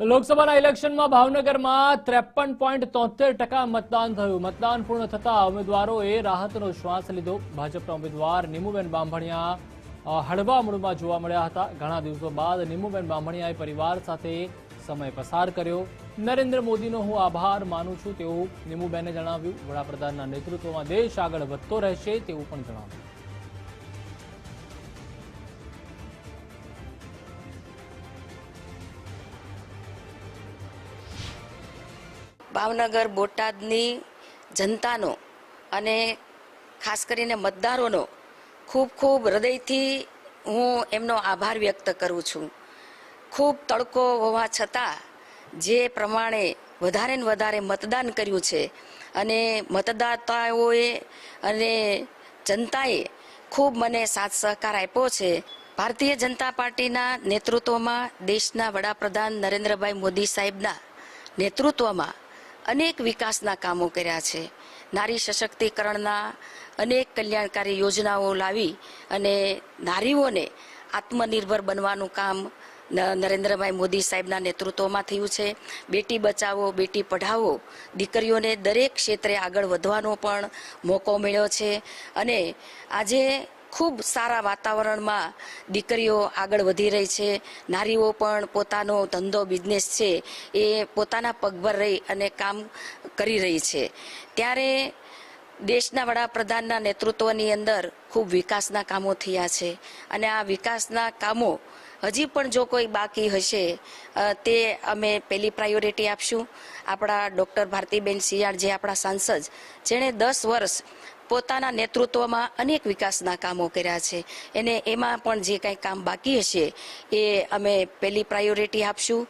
તો લોકસભાના ઇલેક્શનમાં ભાવનગરમાં ત્રેપન પોઈન્ટ તોતેર ટકા મતદાન થયું. મતદાન પૂર્ણ થતા ઉમેદવારોએ રાહતનો શ્વાસ લીધો. ભાજપના ઉમેદવાર નિમુબેન બાંભણિયા હળવા મૂળમાં જોવા મળ્યા હતા. ઘણા દિવસો બાદ નિમુબેન બામણિયાએ પરિવાર સાથે સમય પસાર કર્યો. નરેન્દ્ર મોદીનો હું આભાર માનું છું, તેવું નિમુબેને જણાવ્યું. વડાપ્રધાનના નેતૃત્વમાં દેશ આગળ વધતો રહેશે તેવું પણ જણાવ્યું. ભાવનગર, બોટાદની જનતાનો અને ખાસ કરીને મતદારોનો ખૂબ ખૂબ હૃદયથી હું એમનો આભાર વ્યક્ત કરું છું. ખૂબ તડકો હોવા છતાં જે પ્રમાણે વધારે ને વધારે મતદાન કર્યું છે અને મતદાતાઓએ અને જનતાએ ખૂબ મને સાથ સહકાર આપ્યો છે, ભારતીય જનતા પાર્ટીના નેતૃત્વમાં દેશના વડાપ્રધાન નરેન્દ્રભાઈ મોદી સાહેબના નેતૃત્વમાં અનેક વિકાસના કામો કર્યા છે. નારી સશક્તિકરણના અનેક કલ્યાણકારી યોજનાઓ લાવી અને નારીઓને આત્મનિર્ભર બનવાનું કામ નરેન્દ્રભાઈ મોદી સાહેબના નેતૃત્વમાં થયું છે. બેટી બચાવો, બેટી પઢાવો, દીકરીઓને દરેક ક્ષેત્રે આગળ વધવાનો પણ મોકો મળ્યો છે. અને આજે ખૂબ સારા વાતાવરણમાં દીકરીઓ આગળ વધી રહી છે. નારીઓ પણ પોતાનો ધંધો બિઝનેસ છે એ પોતાના પગભર રહી અને કામ કરી રહી છે. ત્યારે દેશના વડાપ્રધાનના નેતૃત્વની અંદર ખૂબ વિકાસના કામો થયા છે અને આ વિકાસના કામો હજી પણ જો કોઈ બાકી હશે તે અમે પહેલી પ્રાયોરિટી આપશું. આપણા ડૉક્ટર ભારતીબેન શિયાળ જે આપણા સાંસદ, જેણે દસ વર્ષ પોતાના નેતૃત્વમાં અનેક વિકાસના કામો કર્યા છે. એને એમાં પણ જે કાંઈ કામ બાકી હશે, એ અમે પહેલી પ્રાયોરિટી આપશું.